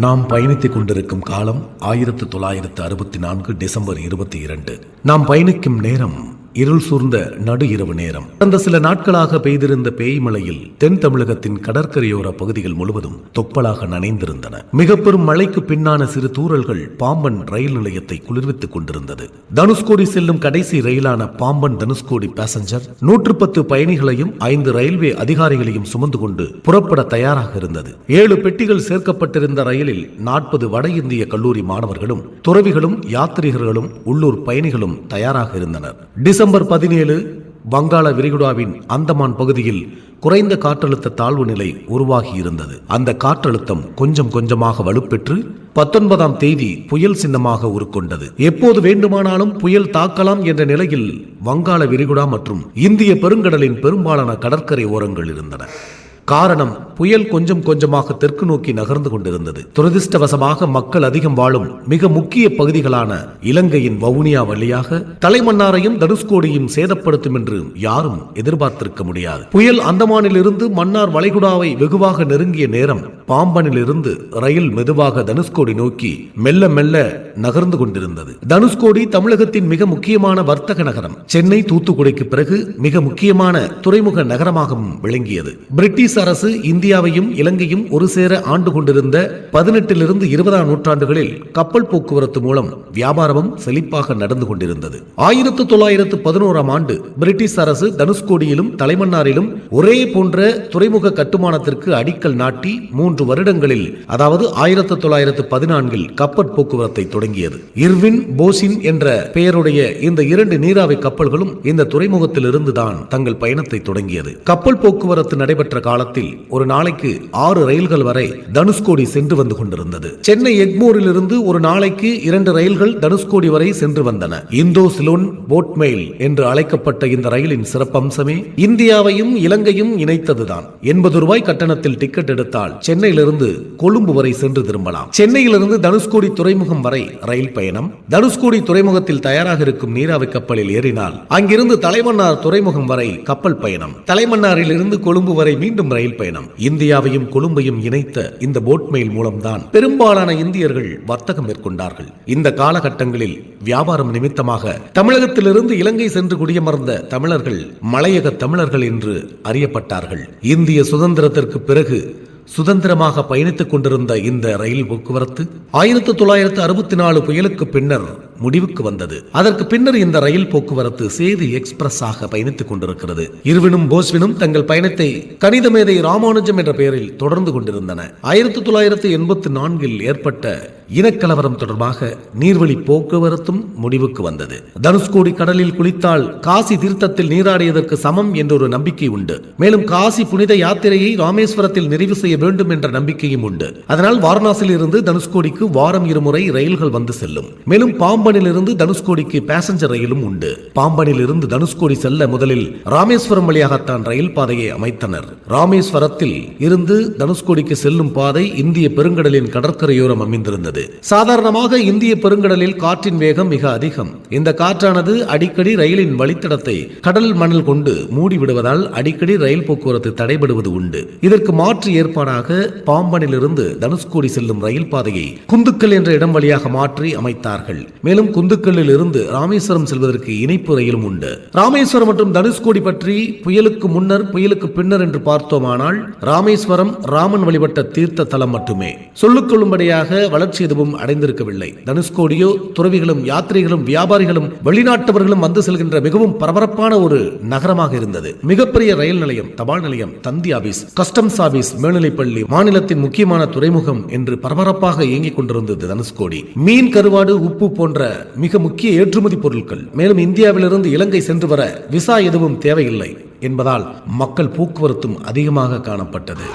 நாம் பயணித்துக் கொண்டிருக்கும் காலம் ஆயிரத்து தொள்ளாயிரத்து அறுபத்தி நான்கு டிசம்பர் இருபத்தி இரண்டு. நாம் பயணிக்கும் நேரம் இருள் சூழ்ந்த நடு இரவு நேரம். கடந்த சில நாட்களாக பெய்திருந்த பேய் மழையில் தென் தமிழகத்தின் கடற்கரையோர பகுதிகள் முழுவதும் தொப்பலாக நனைந்திருந்தன. மிக பெரும் மழைக்கு பின்னான சிறு தூரல்கள் பாம்பன் ரயில் நிலையத்தை குளிர்வித்துக் கொண்டிருந்தது. தனுஷ்கோடி செல்லும் கடைசி ரயிலான பாம்பன் தனுஷ்கோடி பேசஞ்சர் நூற்று பத்து பயணிகளையும் ஐந்து ரயில்வே அதிகாரிகளையும் சுமந்து கொண்டு புறப்பட தயாராக இருந்தது. ஏழு பெட்டிகள் சேர்க்கப்பட்டிருந்த ரயிலில் நாற்பது வட இந்திய கல்லூரி மாணவர்களும் துறவிகளும் யாத்திரிகர்களும் உள்ளூர் பயணிகளும் தயாராக இருந்தனர். டிசம்பர் பதினேழு வங்காள விரிகுடாவின் அந்தமான் பகுதியில் குறைந்த காற்றழுத்த தாழ்வு நிலை உருவாகி இருந்தது அந்த காற்றழுத்தம் கொஞ்சம் கொஞ்சமாக வலுப்பெற்று பத்தொன்பதாம் தேதி புயல் சின்னமாக உருக்கொண்டது. எப்போது வேண்டுமானாலும் புயல் தாக்கலாம் என்ற நிலையில் வங்காள விரிகுடா மற்றும் இந்திய பெருங்கடலின் பெரும்பாலான கடற்கரை ஓரங்கள் இருந்தன. காரணம் புயல் கொஞ்சம் கொஞ்சமாக தெற்கு நோக்கி நகர்ந்து கொண்டிருந்தது. துரதிருஷ்டவசமாக மக்கள் அதிகம் வாழும் மிக முக்கிய பகுதிகளான இலங்கையின் வவுனியா வழியாக தலைமன்னாரையும் தனுஷ்கோடியும் சேதப்படுத்தும் என்று யாரும் எதிர்பார்த்திருக்க முடியாது. புயல் அந்தமானில் இருந்து மன்னார் வளைகுடாவை வெகுவாக நெருங்கிய நேரம் பாம்பனில் இருந்து ரயில் மெதுவாக தனுஷ்கோடி நோக்கி மெல்ல மெல்ல நகர்ந்து கொண்டிருந்தது. தனுஷ்கோடி தமிழகத்தின் மிக முக்கியமான வர்த்தக நகரம். சென்னை தூத்துக்குடிக்கு பிறகு மிக முக்கியமான துறைமுக நகரமாகவும் விளங்கியது. பிரிட்டிஷ் அரசு இந்தியாவையும் இலங்கையும் ஒரு சேர ஆண்டு கொண்டிருந்த பதினெட்டிலிருந்து இருபதாம் நூற்றாண்டுகளில் கப்பல் போக்குவரத்து மூலம் வியாபாரமும் செழிப்பாக நடந்து கொண்டிருந்தது. ஆயிரத்து தொள்ளாயிரத்து பதினோராம் ஆண்டு பிரிட்டிஷ் அரசு தனுஷ்கோடியிலும் தலைமன்னாரிலும் ஒரே போன்ற துறைமுக கட்டுமானத்திற்கு அடிக்கல் நாட்டி மூன்று வருடங்களில் அதாவது ஆயிரத்து தொள்ளாயிரத்து பதினான்கில் கப்பல் போக்குவரத்தை தொடங்கியது. இர்வின் போசின் என்ற பெயருடைய இந்த இரண்டு நீராவி கப்பல்களும் இந்த துறைமுகத்திலிருந்து தான் தங்கள் பயணத்தை தொடங்கியது. கப்பல் போக்குவரத்து நடைபெற்ற காலத்தில் காலத்தில் ஒரு நாளைக்கு ஆறு ரயில்கள் வரை தனுஷ்கோடி சென்று வந்து கொண்டிருந்தது. சென்னை எக்மோரில் இருந்து ஒரு நாளைக்கு இரண்டு ரயில்கள் தனுஷ்கோடி வரை சென்று வந்தன. இந்தோ சிலோன் போட்மெயில் என்று அழைக்கப்பட்ட இந்த ரயிலின் சிறப்பம்சமே இந்தியாவையும் இலங்கையும் இணைத்ததுதான். எண்பது ரூபாய் கட்டணத்தில் டிக்கெட் எடுத்தால் சென்னையிலிருந்து கொழும்பு வரை சென்று திரும்பலாம். சென்னையிலிருந்து தனுஷ்கோடி துறைமுகம் வரை ரயில் பயணம். தனுஷ்கோடி துறைமுகத்தில் தயாராக இருக்கும் நீராவி கப்பலில் ஏறினால் அங்கிருந்து தலைமன்னார் துறைமுகம் வரை கப்பல் பயணம். தலைமன்னாரில் இருந்து கொழும்பு வரை மீண்டும் ரயில் பயணம். இந்தியாவையும் கொழும்பையும் இணைத்த இந்த போட் மெயில் மூலம்தான் பெரும்பாலான இந்தியர்கள் வர்த்தகம் மேற்கொண்டார்கள். இந்த காலகட்டங்களில் வியாபாரம் நிமித்தமாக தமிழகத்திலிருந்து இலங்கை சென்று குடியமர்ந்த தமிழர்கள் மலையக தமிழர்கள் என்று அறியப்பட்டார்கள். இந்திய சுதந்திரத்திற்கு பிறகு சுதந்திரமாக பயணித்துக் கொண்டிருந்த இந்த ரயில் போக்குவரத்து ஆயிரத்தி தொள்ளாயிரத்து அறுபத்தி நாலு புயலுக்கு பின்னர் முடிவுக்கு வந்தது. அதற்கு பின்னர் இந்த ரயில் போக்குவரத்து சேது எக்ஸ்பிரஸ் ஆக பயணித்துக் கொண்டிருக்கிறது. இருவினும் போஸ்வினும் தங்கள் பயணத்தை கணித மேதை ராமானுஜம் என்ற பெயரில் தொடர்ந்து கொண்டிருந்தன. ஆயிரத்தி தொள்ளாயிரத்தி எண்பத்தி நான்கில் ஏற்பட்ட இனக்கலவரம் தொடர்பாக நீர்வழி போக்குவரத்தும் முடிவுக்கு வந்தது. தனுஷ்கோடி கடலில் குளித்தால் காசி தீர்த்தத்தில் நீராடியதற்கு சமம் என்ற ஒரு நம்பிக்கை உண்டு. மேலும் காசி புனித யாத்திரையை ராமேஸ்வரத்தில் நிறைவு செய்ய வேண்டும் என்ற நம்பிக்கையும் உண்டு. அதனால் வாரணாசியில் இருந்து தனுஷ்கோடிக்கு வாரம் இருமுறை ரயில்கள் வந்து செல்லும். மேலும் பாம்பன் பாம்பனிலிருந்து தனுஷ்கோடிக்கு பேசஞ்சர் ரயிலும் உண்டு. பாம்பனிலிருந்து தனுஷ்கோடி செல்ல முதலில் ராமேஸ்வரம் வழியாகத்தான் ரயில் பாதையை அமைத்தனர். ராமேஸ்வரத்தில் இருந்து தனுஷ்கோடிக்கு செல்லும் பாதை இந்திய பெருங்கடலின் கடற்கரையோரம் அமைந்திருந்தது. சாதாரணமாக இந்திய பெருங்கடலில் காற்றின் வேகம் மிக அதிகம். இந்த காற்றானது அடிக்கடி ரயிலின் வழித்தடத்தை கடல் மணல் கொண்டு மூடிவிடுவதால் அடிக்கடி ரயில் போக்குவரத்து தடைபடுவது உண்டு. இதற்கு மாற்று ஏற்பாடாக பாம்பனிலிருந்து தனுஷ்கோடி செல்லும் ரயில் பாதையை குந்துக்கல் என்ற இடம் வழியாக மாற்றி அமைத்தார்கள். மேலும் ரயிலும் குந்துக்கல்லில் இருந்து ராமேஸ்வரம் செல்வதற்கு இணைப்பு ரயிலும் உண்டு. ராமேஸ்வரம் மற்றும் தனுஷ்கோடி பற்றி புயலுக்கு முன்னர் புயலுக்கு பின்னர் என்று பார்த்தோமானால் ராமேஸ்வரம் ராமன் வழிபட்ட தீர்த்த தலம் மட்டுமே. சொல்லுக்கொள்ளும்படியாக வளர்ச்சி எதுவும் அடைந்திருக்கவில்லை. தனுஷ்கோடியோ துறவிகளும் யாத்திரைகளும் வியாபாரிகளும் வெளிநாட்டவர்களும் வந்து செல்கின்ற மிகவும் பரபரப்பான ஒரு நகரமாக இருந்தது. மிகப்பெரிய ரயில் நிலையம் தபால் நிலையம் தந்தி ஆபீஸ் கஸ்டம்ஸ் ஆபீஸ் மேல்நிலைப்பள்ளி மாநிலத்தின் முக்கியமான துறைமுகம் என்று பரபரப்பாக இயங்கிக் கொண்டிருந்தது தனுஷ்கோடி. மீன் கருவாடு உப்பு போன்ற மிக முக்கிய ஏற்றுமதி பொருட்கள். மேலும் இந்தியாவிலிருந்து இலங்கை சென்று வர விசா எதுவும் தேவையில்லை என்பதால் மக்கள் போக்குவரத்தும் அதிகமாக காணப்பட்டது.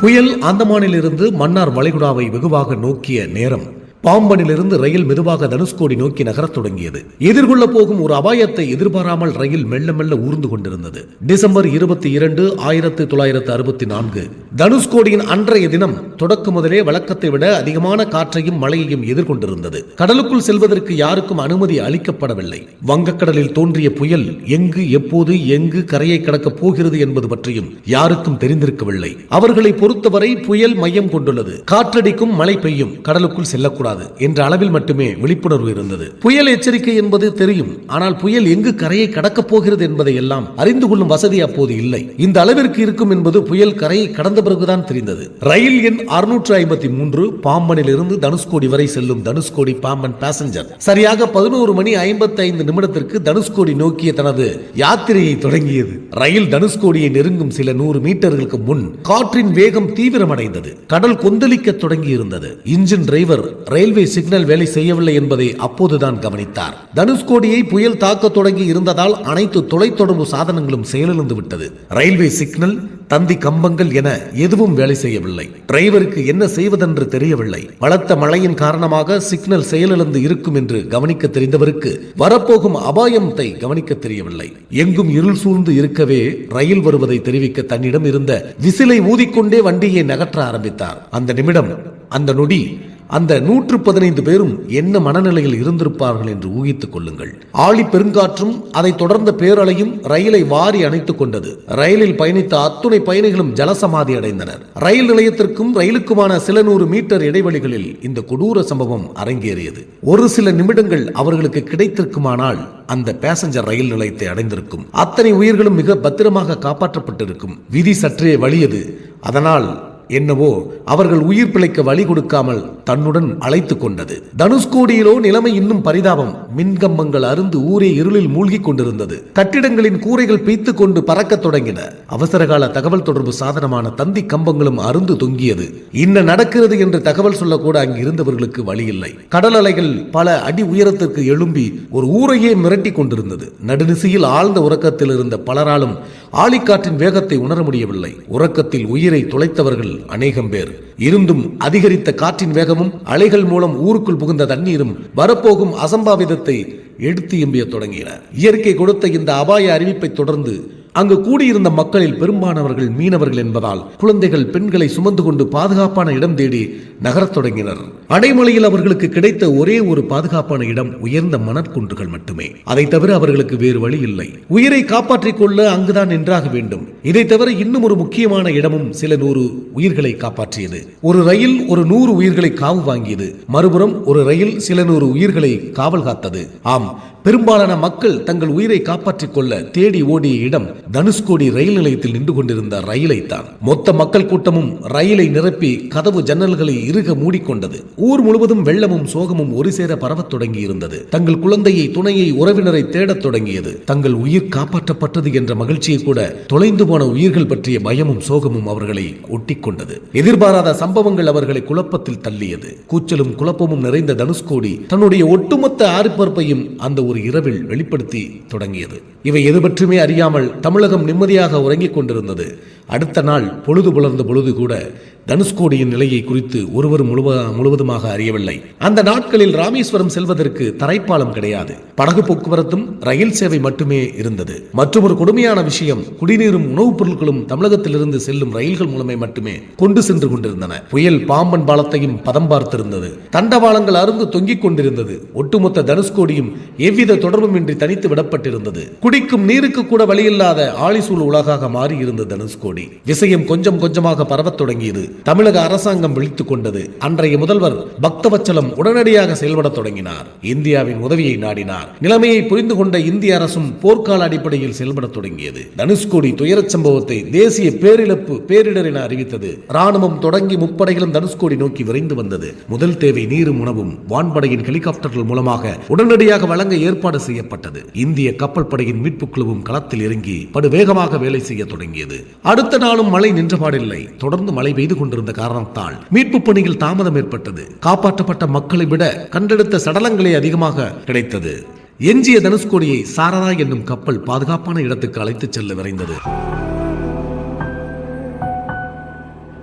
புயல் அந்தமானிலிருந்து மன்னார் வளைகுடாவை வெகுவாக நோக்கிய நேரம் பாம்பனிலிருந்து ரயில் மெதுவாக தனுஷ்கோடி நோக்கி நகரத் தொடங்கியது. எதிர்கொள்ள போகும் ஒரு அபாயத்தை எதிர்பாராமல் ரயில் மெல்ல மெல்ல ஊர்ந்து கொண்டிருந்தது. டிசம்பர் இருபத்தி இரண்டு ஆயிரத்தி தொள்ளாயிரத்து அறுபத்தி நான்கு. தனுஷ்கோடியின் அன்றைய தினம் தொடக்க முதலே வழக்கத்தை விட அதிகமான காற்றையும் மழையையும் எதிர்கொண்டிருந்தது. கடலுக்குள் செல்வதற்கு யாருக்கும் அனுமதி அளிக்கப்படவில்லை. வங்கக்கடலில் தோன்றிய புயல் எங்கு எப்போது எங்கு கரையை கடக்கப் போகிறது என்பது பற்றியும் யாருக்கும் தெரிந்திருக்கவில்லை. அவர்களை பொறுத்தவரை புயல் மையம் கொண்டுள்ளது. காற்றடிக்கும் மழை பெய்யும். கடலுக்குள் செல்லக்கூடாது. என்ற அளவில் மட்டுமே விழிப்புணர்வு இருந்தது. புயல் எச்சரிக்கை என்பது தெரியும். ஆனால் புயல் எங்கு கரையை கடக்கப் போகிறது என்பதை எல்லாம் அறிந்து கொள்ளும் வசதி அப்போது இல்லை. இந்த அளவிற்கு இருக்கும் என்பது புயல் கரையை கடந்த பிறகுதான் தெரிந்தது. ரயில் எண் அறுநூற்று ஐம்பத்தி மூன்று பாம்பனில் இருந்து தனுஷ்கோடி வரை செல்லும் தனுஷ்கோடி பாம்பன் பேசஞ்சர் சரியாக பதினோரு மணி ஐம்பத்தி ஐந்து நிமிடத்திற்கு தனுஷ்கோடி நோக்கிய தனது யாத்திரையை தொடங்கியது. ரயில் தனுஷ்கோடியை நெருங்கும் சில நூறு மீட்டர்களுக்கு முன் காற்றின் வேகம் தீவிரமடைந்தது. கடல் கொந்தளிக்க தொடங்கி இருந்தது இன்ஜின் டிரைவர் ரயில்வே சிக்னல் வேலை செய்யவில்லை என்பதை அப்போதுதான் கவனித்தார். தனுஷ்கோடியை புயல் தாக்க தொடங்கி இருந்ததால் அனைத்து தொலைத்தொடர்பு சாதனங்களும் செயலிழந்து விட்டது. ரயில்வே சிக்னல் தந்தி கம்பங்கள் என எதுவும் வேலை செய்யவில்லை. டிரைவருக்கு என்ன செய்வதென்று தெரியவில்லை. பலத்த மழையின் காரணமாக சிக்னல் செயலிழந்து இருக்கும் என்று கவனிக்க தெரிந்தவருக்கு வரப்போகும் அபாயத்தை கவனிக்க தெரியவில்லை. எங்கும் இருள் சூழ்ந்து இருக்கவே ரயில் வருவதை தெரிவிக்க தன்னிடம் இருந்த விசிலை ஊதிக்கொண்டே வண்டியை நகற்ற ஆரம்பித்தார். அந்த நிமிடம் அந்த நொடி அந்த நூற்று பதினைந்து பேரும் என்ன மனநிலையில் இருந்திருப்பார்கள் என்று ஊகித்துக் கொள்ளுங்கள். ஆழி பெருங்காற்றும் அதை தொடர்ந்த பேரலையும் ரயிலை வாரி அணைத்துக் கொண்டது. ரயிலில் பயணித்த அத்துணை பயணிகளும் ஜலசமாதி அடைந்தனர். ரயில் நிலையத்திற்கும் ரயிலுக்குமான சில நூறு மீட்டர் இடைவெளிகளில் இந்த கொடூர சம்பவம் அரங்கேறியது. ஒரு சில நிமிடங்கள் அவர்களுக்கு கிடைத்திருக்குமானால் அந்த பேசஞ்சர் ரயில் நிலையத்தை அடைந்திருக்கும். அத்தனை உயிர்களும் மிக பத்திரமாக காப்பாற்றப்பட்டிருக்கும். விதி சற்றே வழியது அதனால் என்னவோ அவர்கள் உயிர் பிழைக்க வழி கொடுக்காமல் தன்னுடன் அழைத்து கொண்டது. தனுஷ்கோடியிலோ நிலைமை இன்னும் பரிதாபம். மின்கம்பங்கள் அருந்து ஊரே இருளில் மூழ்கிக் கொண்டிருந்தது. கட்டிடங்களின் கூரைகள் பீத்து கொண்டு பறக்கத் தொடங்கின. அவசரகால தகவல் தொடர்பு சாதனமான தந்தி கம்பங்களும் அருந்து தொங்கியது. இன்ன நடக்கிறது என்று தகவல் சொல்லக்கூட அங்கு இருந்தவர்களுக்கு வழி இல்லை கடல் அலைகள் பல அடி உயரத்திற்கு எழும்பி ஒரு ஊரையே மிரட்டி கொண்டிருந்தது. நடுநிசையில் ஆழ்ந்த உறக்கத்தில் இருந்த பலராலும் ஆழிக்காற்றின் வேகத்தை உணர முடியவில்லை. உறக்கத்தில் உயிரை துளைத்தவர்கள் அநேகம் பேர். இருந்தும் அதிகரித்த காற்றின் வேகமும் அலைகள் மூலம் ஊருக்குள் புகுந்த தண்ணீரும் வரப்போகும் அசம்பாவிதத்தை எடுத்து எம்பிய தொடங்கின. இயற்கை கொடுத்த இந்த அபாய அறிவிப்பை தொடர்ந்து அங்கு கூடியிருந்த மக்களில் பெரும்பாலானவர்கள் மீனவர்கள் என்பதால் குழந்தைகள் பெண்களை சுமந்து கொண்டு பாதுகாப்பான இடம் தேடி நகரத் தொடங்கினர். அடைமலையில் அவர்களுக்கு கிடைத்த ஒரே ஒரு பாதுகாப்பான இடம் உயர்ந்த மணற்குன்றுகள் மட்டுமே. அதை தவிர அவர்களுக்கு வேறு வழி இல்லை. உயிரை காப்பாற்றிக் கொள்ள அங்குதான் நின்றாக வேண்டும். இதை தவிர இன்னும் ஒரு முக்கியமான இடமும் சில நூறு உயிர்களை காப்பாற்றியது. ஒரு ரயில் ஒரு நூறு உயிர்களை காவு வாங்கியது. மறுபுறம் ஒரு ரயில் சில நூறு உயிர்களை காவல் காத்தது. ஆம் பெரும்பாலான மக்கள் தங்கள் உயிரை காப்பாற்றிக் கொள்ள தேடி ஓடிய இடம் தனுஷ்கோடி ரயில் நிலையத்தில் நின்று கொண்டிருந்த ரயிலை தான். மொத்த மக்கள் கூட்டமும் ரயிலை நிரப்பி கதவு ஜன்னல்களை இறுக மூடிக்கொண்டது. ஊர் முழுவதும் வெள்ளமும் சோகமும் ஒரு சேர பரவத் தொடங்கி இருந்தது தங்கள் குழந்தையை துணையை உறவினரை தேடத் தொடங்கியது. தங்கள் உயிர் காப்பாற்றப்பட்டது என்ற மகிழ்ச்சியை கூட தொலைந்து போன உயிர்கள் பற்றிய பயமும் சோகமும் அவர்களை ஒட்டிக்கொண்டது. எதிர்பாராத சம்பவங்கள் அவர்களை குழப்பத்தில் தள்ளியது. கூச்சலும் குழப்பமும் நிறைந்த தனுஷ்கோடி தன்னுடைய ஒட்டுமொத்த ஆர்ப்பரிப்பையும் அந்த ஒரு இரவில் வெளிப்படுத்தி தொடங்கியது. இவை எது பற்றுமே அறியாமல் தமிழகம் நிம்மதியாக உறங்கிக் கொண்டிருந்தது. அடுத்த நாள் பொழுது புலர்ந்த பொழுது கூட தனுஷ்கோடியின் நிலையை குறித்து ஒருவர் முழுவ முழுவதுமாக அறியவில்லை. அந்த நாட்களில் ராமேஸ்வரம் செல்வதற்கு தரைப்பாலம் கிடையாது. படகு போக்குவரத்தும் ரயில் சேவை மட்டுமே இருந்தது. மற்றொரு கொடுமையான விஷயம் குடிநீரும் உணவுப் பொருட்களும் தமிழகத்திலிருந்து செல்லும் ரயில்கள் மூலமே மட்டுமே கொண்டு சென்று கொண்டிருந்தன. புயல் பாம்பன் பாலத்தையும் பதம் பார்த்திருந்தது. தண்டவாளங்கள் அருந்து தொங்கிக் கொண்டிருந்தது. ஒட்டுமொத்த தனுஷ்கோடியும் எவ்வித தொடர்புமின்றி தனித்து விடப்பட்டிருந்தது. குடிக்கும் நீருக்கு கூட வழியில்லாத ஆழிசூழ் உலகாக மாறியிருந்த தனுஷ்கோடி. கூறி விஷயம் கொஞ்சம் கொஞ்சமாக பரவத் தொடங்கியது. தமிழக அரசாங்கம் விழித்துக் கொண்டது. அன்றைய முதல்வர் பக்தவச்சலம் உடனடியாக செயல்படத் தொடங்கினார். இந்தியாவின் உதவியை நாடினார். நிலைமையை புரிந்து கொண்ட இந்திய அரசும் போர்க்கால அடிப்படையில் செயல்படத் தொடங்கியது. தனுஷ்கோடி துயரச் சம்பவத்தை தேசிய பேரிழப்பு பேரிடர் என அறிவித்தது. ராணுவம் தொடங்கி முப்படைகளும் தனுஷ்கோடி நோக்கி விரைந்து வந்தது. முதல் தேவை நீரும் உணவும். வான்படையின் ஹெலிகாப்டர்கள் மூலமாக உடனடியாக வழங்க ஏற்பாடு செய்யப்பட்டது. இந்திய கப்பல் படையின் மீட்புக் குழுவும் களத்தில் இறங்கி படுவேகமாக வேலை செய்ய தொடங்கியது. அடுத்த அடுத்த நாளும் மழை நின்றபாடில்லை தொடர்ந்து மழை பெய்து கொண்டிருந்த காரணத்தால் மீட்பு பணியில் தாமதம் ஏற்பட்டது. காப்பாற்றப்பட்ட மக்களை விட கண்டெடுத்த சடலங்களே அதிகமாக கிடைத்தது. எஞ்சிய தனுஷ்கோடியை சாரதா என்னும் கப்பல் பாதுகாப்பான இடத்துக்கு அழைத்துச் செல்ல விரைந்தது.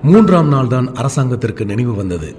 மூன்றாம் நாள் தான் அரசாங்கத்திற்கு நினைவு வந்தது.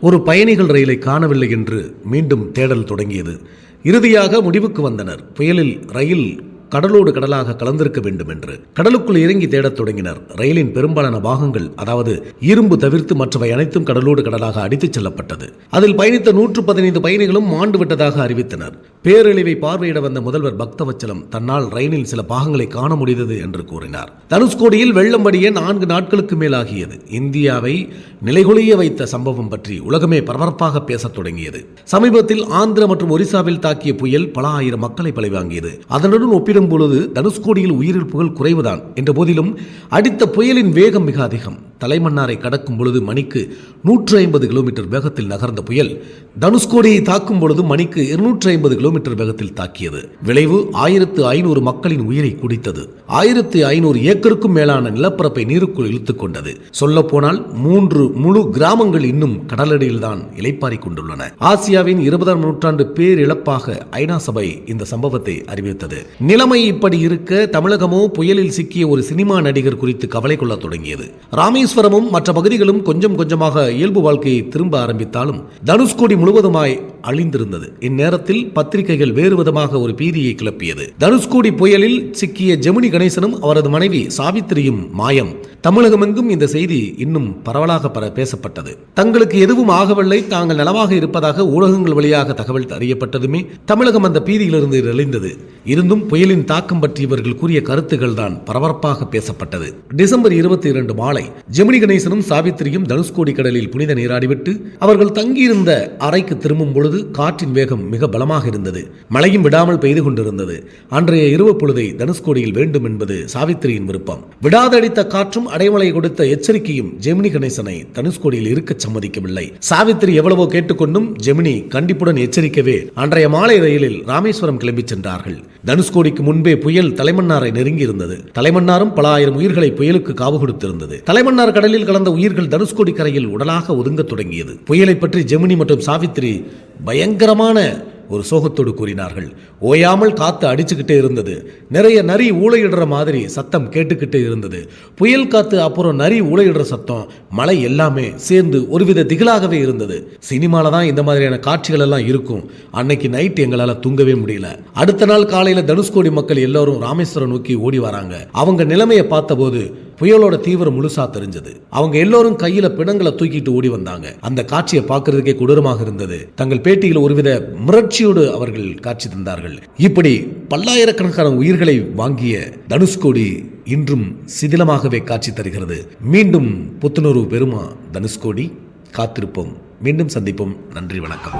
ஒரு பயணிகள் ரயிலை காணவில்லை என்று மீண்டும் தேடல் தொடங்கியது. இறுதியாக முடிவுக்கு வந்தனர். புயலில் ரயில் கடலோடு கடலாக கலந்திருக்க வேண்டும் என்று கடலுக்குள் இறங்கி தேடத் தொடங்கினர். ரயிலின் பெரும்பாலான பாகங்கள் அதாவது இரும்பு தவிர்த்து மற்றவை அனைத்தும் கடலோடு கடலாக அடித்துச் செல்லப்பட்டது. அதில் பயணித்த நூற்று பதினைந்து பயணிகளும் மாண்டு விட்டதாக அறிவித்தனர். பேரழிவை பார்வையிட வந்த முதல்வர் பக்தவச்சலம் தன்னால் ரயிலில் சில பாகங்களை காண முடிந்தது என்று கூறினார். தனுஷ்கோடியில் வெள்ளம் வடிய நான்கு நாட்களுக்கு மேலாகியது. இந்தியாவை நிலைகுலிய வைத்த சம்பவம் பற்றி உலகமே பரபரப்பாக பேசத் தொடங்கியது. சமீபத்தில் ஆந்திர மற்றும் ஒரிசாவில் தாக்கிய புயல் பல ஆயிரம் மக்களை பழிவாங்கியது. அதனுடன் ஒப்பிடும் பொழுது தனுஷ்கோடியில் உயிரிழப்புகள் குறைவுதான் என்ற போதிலும் அடித்த புயலின் வேகம் மிக அதிகம். தலைமன்னாரை கடக்கும் பொழுது மணிக்கு நூற்று ஐம்பது கிலோமீட்டர் வேகத்தில் நகர்ந்த புயல் தனுஷ்கோடியை தாக்கும் பொழுது மணிக்கு இருநூற்றி ஐம்பது கிலோ கிலோமீட்டர் வேகத்தில் தாக்கியது. விளைவு ஆயிரத்து ஐநூறு மக்களின் உயிரை குடித்தது. ஆயிரத்து ஐநூறு ஏக்கருக்கும் மேலான நிலப்பரப்பை நீருக்குள் இழுத்துக் கொண்டது. சொல்ல போனால் மூன்று முழு கிராமங்கள் இன்னும் கடலடியில் தான் இலைப்பாரி கொண்டுள்ளன. ஆசியாவின் இருபதாம் நூற்றாண்டு பேரிழப்பாக ஐநா சபை இந்த சம்பவத்தை அறிவித்தது. நிலைமை இப்படி இருக்க தமிழகமோ புயலில் சிக்கிய ஒரு சினிமா நடிகர் குறித்து கவலை கொள்ள தொடங்கியது. ராமேஸ்வரமும் மற்ற பகுதிகளும் கொஞ்சம் கொஞ்சமாக இயல்பு வாழ்க்கையை திரும்ப ஆரம்பித்தாலும் தனுஷ்கோடி முழுவதுமாய் அழிந்திருந்தது. இந்நேரத்தில் பத்திரிகைகள் வேறு விதமாக ஒரு பீதியை கிளப்பியது. தனுஷ்கோடி புயலில் சிக்கிய ஜெமினி கணேசனும் அவரது மனைவி சாவித்திரியும் மாயம். தமிழகமெங்கும் இந்த செய்தி இன்னும் பரவலாக பர பேசப்பட்டது. தங்களுக்கு எதுவும் ஆகவில்லை தாங்கள் நலமாக இருப்பதாக ஊடகங்கள் வழியாக தகவல் அறியப்பட்டதுமே தமிழகம் அந்த பீதியிலிருந்து எழுந்தது இருந்தும் புயலின் தாக்கம் பற்றி இவர்கள் கூறிய கருத்துக்கள் தான் பரபரப்பாக பேசப்பட்டது. டிசம்பர் இருபத்தி இரண்டு மாலை ஜெமினி கணேசனும் சாவித்திரியும் தனுஷ்கோடி கடலில் புனித நீராடிவிட்டு அவர்கள் தங்கியிருந்த அறைக்கு திரும்பும் பொழுது காற்றின் வேகம் மிக பலமாக இருந்தது. மழையும் விடாமல் பெய்து கொண்டிருந்தது. அன்றைய இரவு பொழுதை தனுஷ்கோடியில் வேண்டும் என்பது சாவித்திரியின் விருப்பம். விடாதடித்த காற்றும் அடைமலை கொடுத்த எச்சரிக்கையும் ஜெமினி கணேசனை தனுஷ்கோடியில் இருக்கச் சம்மதிக்கவில்லை. சாவித்திரி எவ்வளவோ கேட்டுக்கொண்டும் ஜெமினி கண்டிப்புடன் எச்சரிக்கவே அன்றைய மாலை ரயிலில் ராமேஸ்வரம் கிளம்பிச் சென்றார்கள். தனுஷ்கோடிக்கு முன்பே புயல் தலைமன்னாரை நெருங்கியிருந்தது. தலைமன்னாரும் பல ஆயிரம் உயிர்களை புயலுக்கு காவு கொடுத்திருந்தது. தலைமன்னார் கடலில் கலந்த உயிர்கள் தனுஷ்கோடி கரையில் உடலாக ஒதுங்கத் தொடங்கியது. புயலை பற்றி ஜெமினி மற்றும் சாவித்திரி பயங்கரமான ஒரு சோகத்தோடு கூறினார்கள். ஓயாமல் காத்து அடிச்சுக்கிட்டே இருந்தது. நிறைய நரி ஊழையிடுற மாதிரி சத்தம் கேட்டுக்கிட்டே இருந்தது. புயல் காத்து அப்புறம் நரி ஊழையிடுற சத்தம் மழை எல்லாமே சேர்ந்து ஒருவித திகிலாகவே இருந்தது. சினிமால தான் இந்த மாதிரியான காட்சிகள் எல்லாம் இருக்கும். அன்னைக்கு நைட் எங்களால் தூங்கவே முடியல. அடுத்த நாள் காலையில தனுஷ்கோடி மக்கள் எல்லாரும் ராமேஸ்வரம் நோக்கி ஓடி வராங்க. அவங்க நிலைமையை பார்த்தபோது புயலோட தீவிரம் முழுசா தெரிஞ்சது. அவங்க எல்லோரும் கையில பிணங்களை தூக்கிட்டு ஓடி வந்தாங்க. அந்த காட்சியை பார்க்கறதுக்கே கொடூரமாக இருந்தது. தங்கள் பேட்டியில் ஒருவித முரட்சியோடு அவர்கள் காட்சி தந்தார்கள். இப்படி பல்லாயிரக்கணக்கான உயிர்களை வாங்கிய தனுஷ்கோடி இன்றும் சிதிலமாகவே காட்சி தருகிறது. மீண்டும் புத்துணர்வு பெறுமா தனுஷ்கோடி காத்திருப்போம். மீண்டும் சந்திப்போம். நன்றி வணக்கம்.